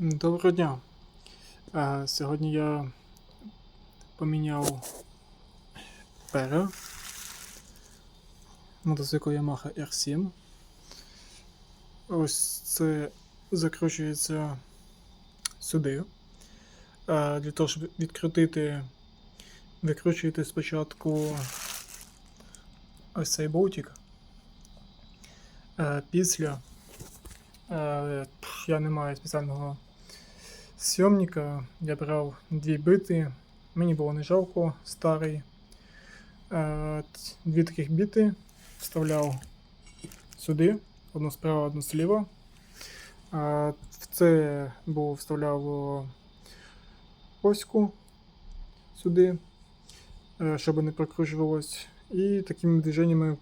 Доброго дня. Е, Сьогодні я поміняв пера мотоцикл Yamaha R7. Ось це закручується сюди. Е, Для того, щоб відкрутити, викручуєте спочатку ось цей болтик. Е, Після я не маю спеціального сйомника. Я брав дві бити. Мені було не жалко старий. Е, Дві таких біти вставляв сюди, одну справа, одну зліва. Е, В це було вставляв о, оську сюди, е, щоб не прокручувалось. І такими движеннями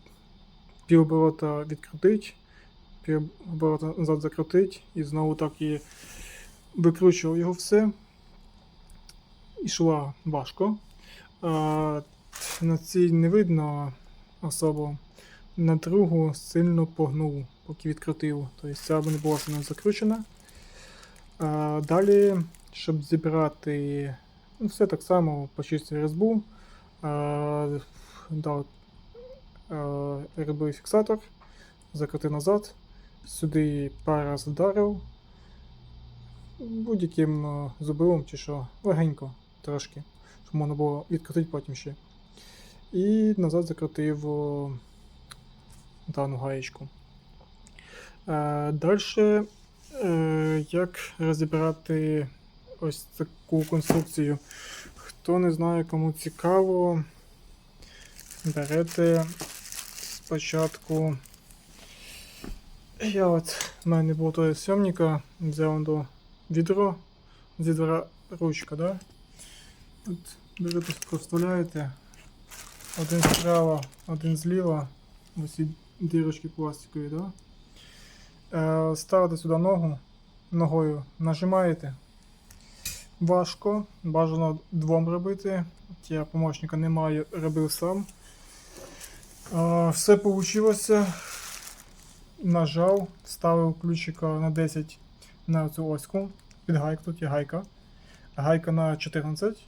півоборота відкрутить, півоборота назад закрутить, і знову так і викручував його все. Ішла важко. А, на цій не видно особо. На другу сильно погнув, поки відкрутив. Тобто ця не була сильно закручена. А, далі, щоб зібрати ну, все так само, почистив резьбу. Дав а, фіксатор, закрутив назад. Сюди пару раз вдарив будь-яким е, зубилом чи що, легенько трошки, щоб можна було відкрутити потім ще. І назад закрутив дану гаєчку. Е, Далі, е, як розібрати ось таку конструкцію. Хто не знає, кому цікаво, берете спочатку. Я от в мене не було того сйомника, взяв до відро зі двора ручка, да? От берете, проставляєте один справа, один зліва, ось дірочки пластикові, да? Е, ставите сюди ногу, ногою нажимаєте. Важко, бажано двом робити. Я помощника не маю, робив сам. Е, все вийшло. Нажав, ставив ключика на 10 на цю оську. Під гайку тут є гайка. Гайка на 14.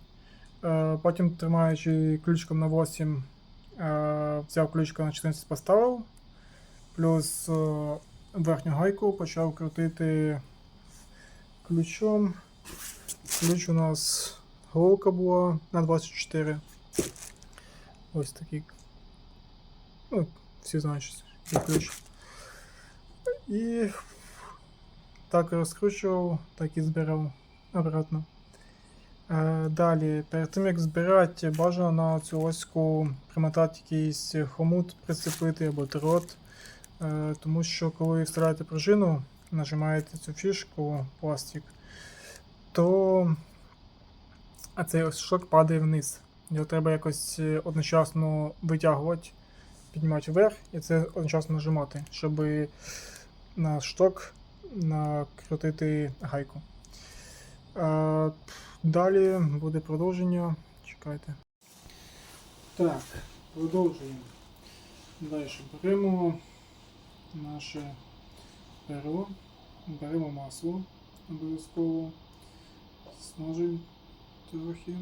Е, Потім, тримаючи ключиком на 8, е, взяв ключика на 14 поставив. Плюс е, верхню гайку почав крутити ключом. Ключ у нас головка була на 24. Ось такий. Ну, всі знають, що ключ. І так розкручував, так і збирав обратно. Е, далі, перед тим як збирати, бажано на цю оську примотати якийсь хомут, прицепити або дрот. Е, тому що коли вставляєте пружину, нажимаєте цю фішку, пластик, то а цей шок падає вниз. Його треба якось одночасно витягувати, піднімати вверх і це одночасно нажимати, щоб на шток накрутити гайку. Е, Далі буде продовження. Чекайте. Так, продовжуємо. Далі беремо наше перо, беремо масло обов'язково, смажимо трохи.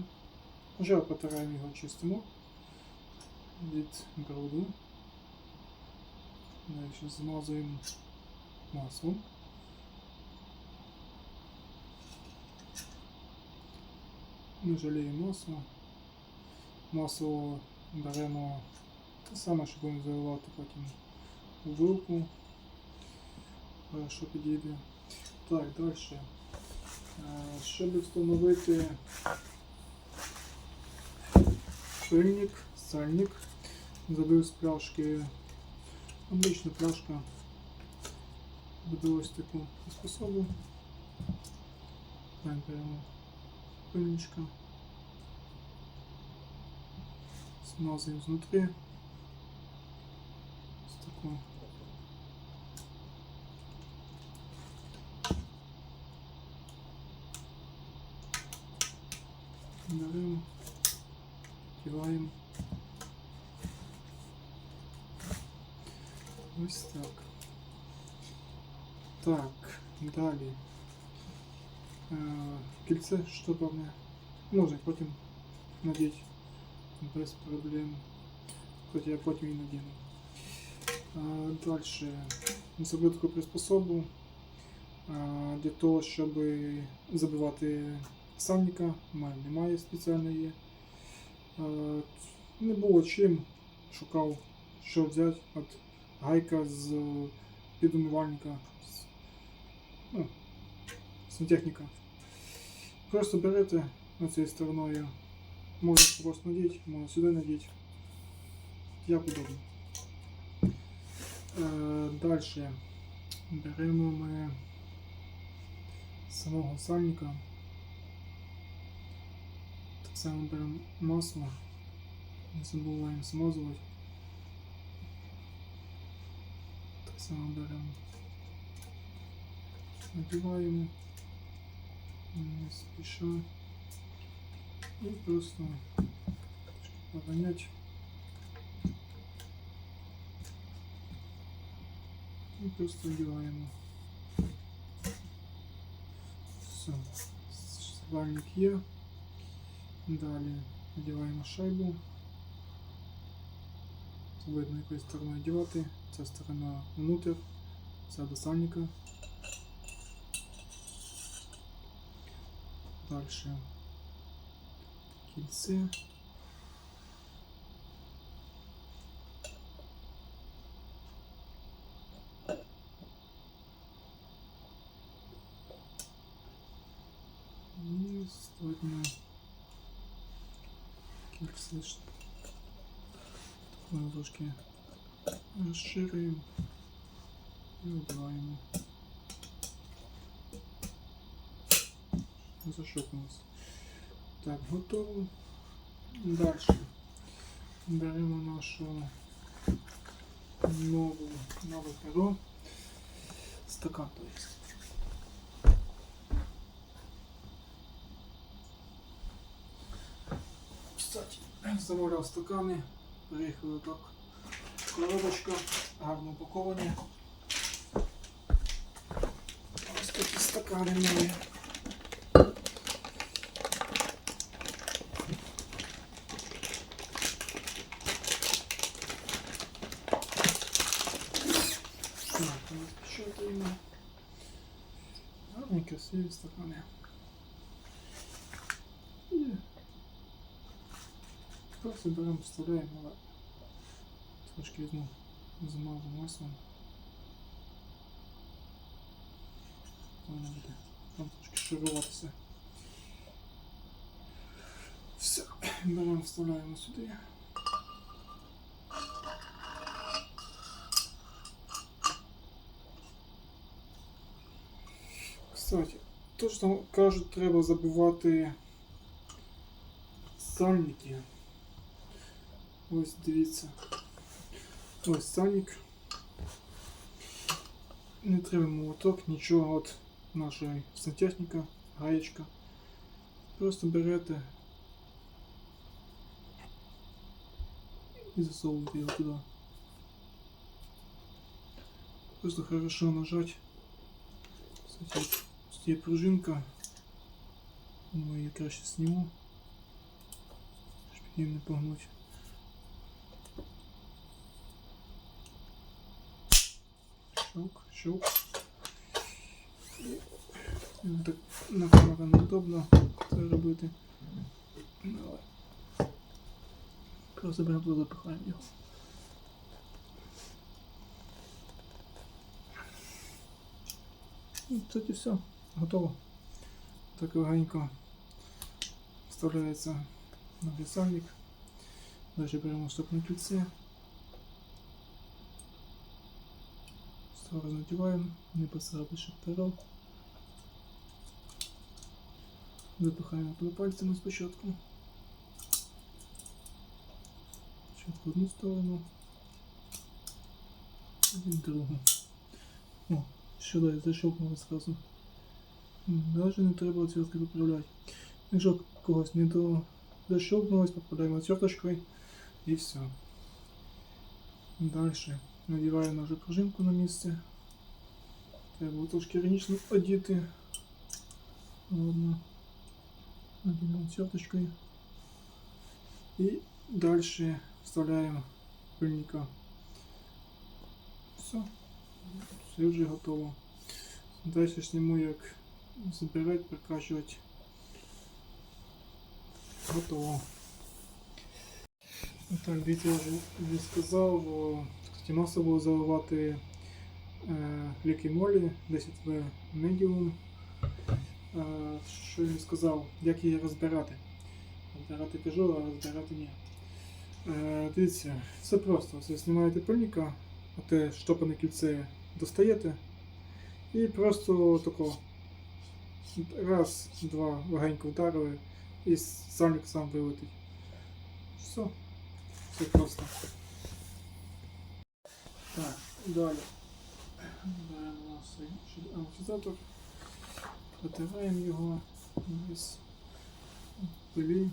Вже потираємо його чистимо від бруду. Далі змазуємо маслом. Не жаліємо масло. Масло беремо те саме, що будемо заливати потім у вилку. Хорошо підійде. Так, далі. Е, Щоб встановити пильник, сальник, забив з пляшки. Обична пляшка буде ось таку способу. Так, пильничка. Смазуємо знутри. Ось таку. Беремо, киваємо. Ось так. Так, далі. Кільце штопорне. Можна потім надіти без проблем. Хоча я потім і надіну. Далі зроблю таку приспособу для того, щоб забивати сальника. У мене немає спеціальної. Не було чим. Шукав, що взяти. От гайка з підумивальника. з- Ну, сантехніка. Просто берете оцією стороною. Можна просто надіти, можна сюди надіти. Як удобно. Е, Далі беремо ми самого сальника. Так само беремо масло. Не забуваємо смазувати. Так само беремо. Надіваємо. Не спіша. І просто поганять. І просто вдіваємо. Все. Свальник є. Далі надіваємо шайбу. Видно якою стороною одягати. Ця сторона внутрь, ця до сальника. Дальше кільце. І створимо кільце. ж- Воно трошки розширюємо і вдіваємо. Зашопнулося. Так, готово. Далі беремо нашу нову, нове перо. Стакан, то есть. Кстати, замовляв стакани, приїхали так. Коробочка, гарно упаковані. Ось такі стакани нові. Так, розпечатуємо. Красиві стакани. І Просто беремо, вставляємо, але трошки візьму змажу маслом. Воно буде там трошки шаруватися. Все, беремо, вставляємо сюди. Кстати, то, що там кажуть, треба забивати сальники. Ось дивіться. Ось сальник. Не треба молоток, нічого от нашої сантехніка, гаєчка. Просто берете і засовуєте його туди. Просто хорошо нажать. Кстати, ось є пружинка. Ну, її краще зніму. Щоб її не погнуть. Щелк, щелк. І так на камеру неудобно це робити. Давай. Просто прямо запихаємо його. І, кстати, все, готово. Так легенько вставляється на вісальник. Далі беремо штопне кільце. Сразу надеваем, не поцарапаешь перо. Запихаємо туди пальцями спочатку. Спочатку одну сторону. І другу. О, далі, защелкнуло зразу. Навіть не треба отвертки поправляти. Якщо когось не до защелкнулось, попадаємо отверточкою і все. Дальше надіваємо вже пружинку на місце. Треба трошки раніше одіти. Ладно. Одной отверточкой. И дальше вставляем пыльника. Все. Все вже готово. Дальше сниму як збирати, прикачувати. Готово. Так, дивіться, я вже, сказав, кстати, масло було заливати е, ліки молі 10В медіум. Е, що я не сказав, як її розбирати. Розбирати кажу, а розбирати ні. Е, дивіться, все просто. Ви знімаєте пильника, оте штопане кільце достаєте і просто тако раз, два легенько вдарили і сальник сам вилетить. Все. Все просто. Так, далі. Беремо свій амортизатор, протираємо його весь в пилі.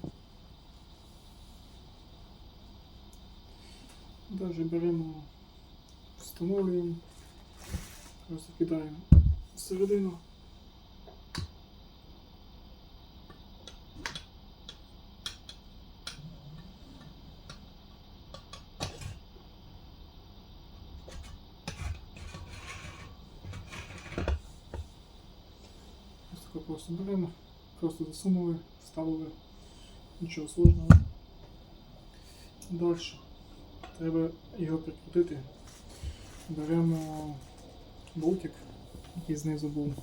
Далі беремо, встановлюємо, просто кидаємо всередину. Ось тако просто беремо, просто засунули, вставили, нічого сложного. Далі треба його прикрутити. Беремо болтик, який знизу був.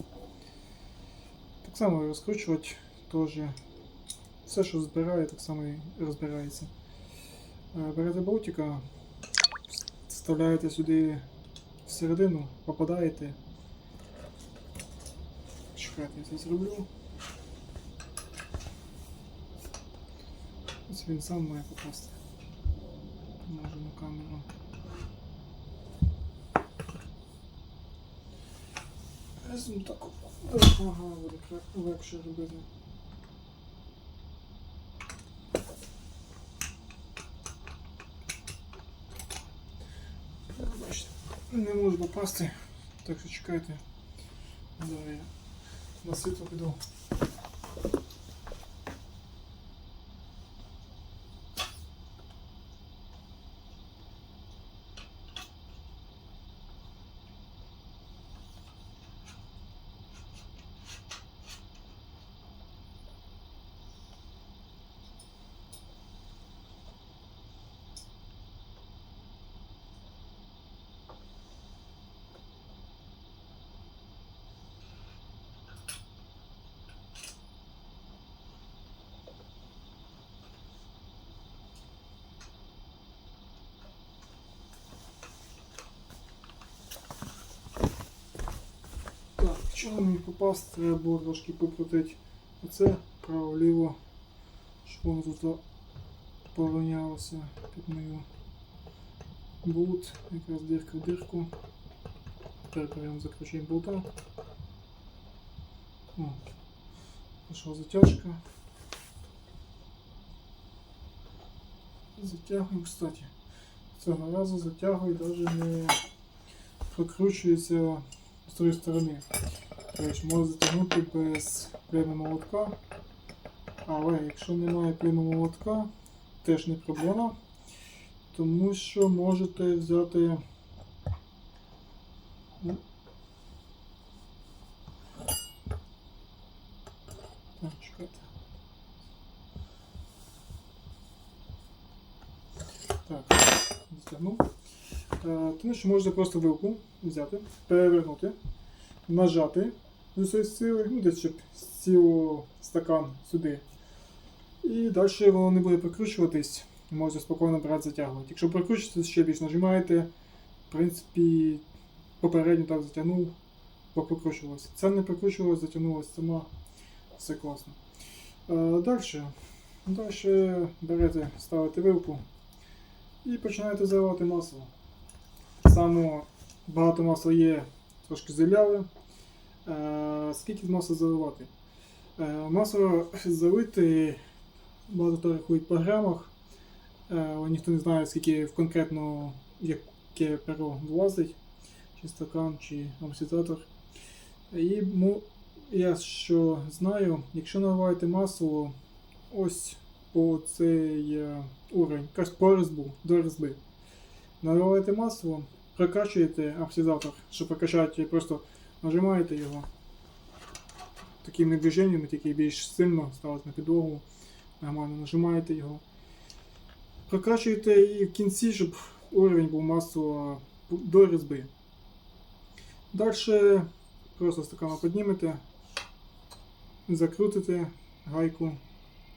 Так само розкручувати теж. Все, що збирає, так само і розбирається. Е, Берете болтика, вставляєте сюди всередину, попадаєте. Чекайте, я це зроблю. Ось він сам має попасти. Може на камеру. Візьму так. Ага, буде легше робити. Не можу попасти, так що чекайте. Я на світло піду. Мені попасти, треба було трошки покрутити оце право-ліво, щоб воно тут порівнялося під мою болт, якраз дирка в дирку. Тепер беремо закручуємо болта. О, пішла затяжка. Затягуємо, кстати. Цього разу затягую навіть не прокручується з тої сторони. Тобто можна затягнути без племи молотка. Але якщо немає племи молотка, теж не проблема. Тому що можете взяти. Так, чекайте. Так, затягнув. Е, Тому що можна просто вилку взяти, перевернути, нажати з усієї сили, ну десь щоб цілу стакан сюди. І далі воно не буде прикручуватись, можна спокійно брати затягувати. Якщо прикручується, ще більш нажимаєте, в принципі, попередньо так затягнув, бо прикручувалося. Це не прикручувалося, затягнулося сама, все класно. Далі. Далі берете, ставите вилку і починаєте заливати масло. Саме багато масла є трошки зіляве. Е, скільки масла заливати? Е, масло залити, багато рахують по грамах, е, ніхто не знає, скільки в конкретно яке перо влазить, чи стакан, чи амортизатор. І му, я що знаю, якщо наливаєте масло ось по цей е, уровень, по різьбу, до різьби. Наливаєте масло, прокачуєте амортизатор, щоб прокачати, просто нажимаєте його такими движеннями, тільки більш сильно ставити на підлогу, нормально нажимаєте його. Прокачуєте і в кінці, щоб уровень був масла до різьби. Далі просто стаканом піднімете, закрутите гайку,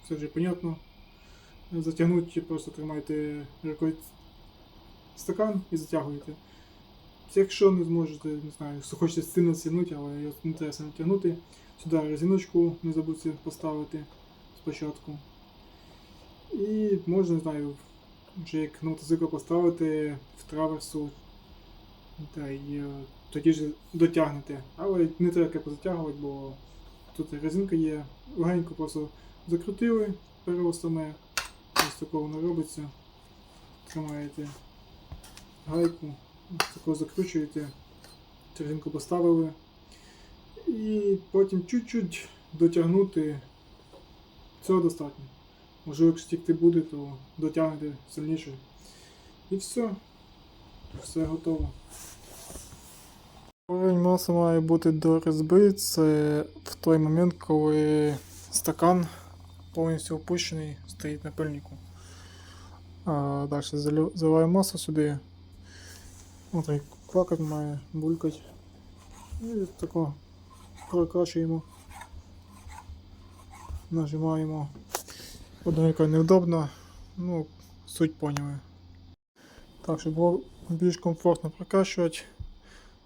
це вже понятно. Затягнути, просто тримаєте рукою стакан і затягуєте. Якщо не зможете, не знаю, що хочете сильно стягнути, але не треба сильно тягнути, сюди резиночку не забудьте поставити спочатку. І можна, не знаю, вже як на мотоцикл поставити в траверсу, та й е, тоді ж дотягнете. Але не треба крепко затягувати, бо тут резинка є. Легенько просто закрутили переостами. Ось такого не робиться. Тримаєте гайку, ось закручуєте, резинку поставили. І потім чуть-чуть дотягнути. Цього достатньо. Можливо, якщо тікти буде, то дотягнете сильніше. І все. Все готово. Уровень маси має бути до різьби. Це в той момент, коли стакан повністю опущений, стоїть на пильнику. Далі заливаю масу сюди. Ось так квакать має, булькать. І тако прокачуємо. Нажимаємо. Одненько неудобно, ну, суть поняли. Так, щоб було більш комфортно прокачувати,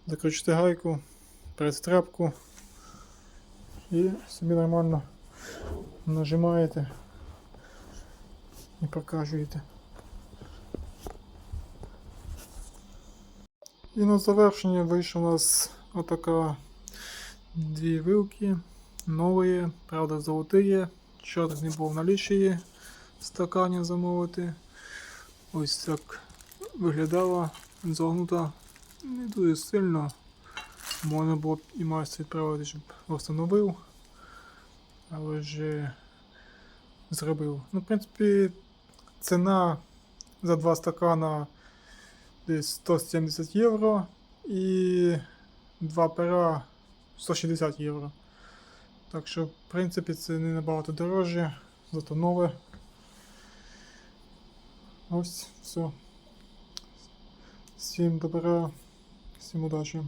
закручуйте гайку, тряпку і собі нормально нажимаєте і прокачуєте. І на завершення вийшла у нас отака дві вилки нові, правда золоті. Чорт не був в налічі стаканів замовити. Ось так виглядала загнута не дуже сильно. Можна було б і майстер відправити, щоб встановив. Але вже зробив. Ну, в принципі, ціна за два стакана десь 170 євро і два пера 160 євро. Так що, в принципі, це не набагато дорожче, зато нове. Ось, все. Всім добра, всім удачі.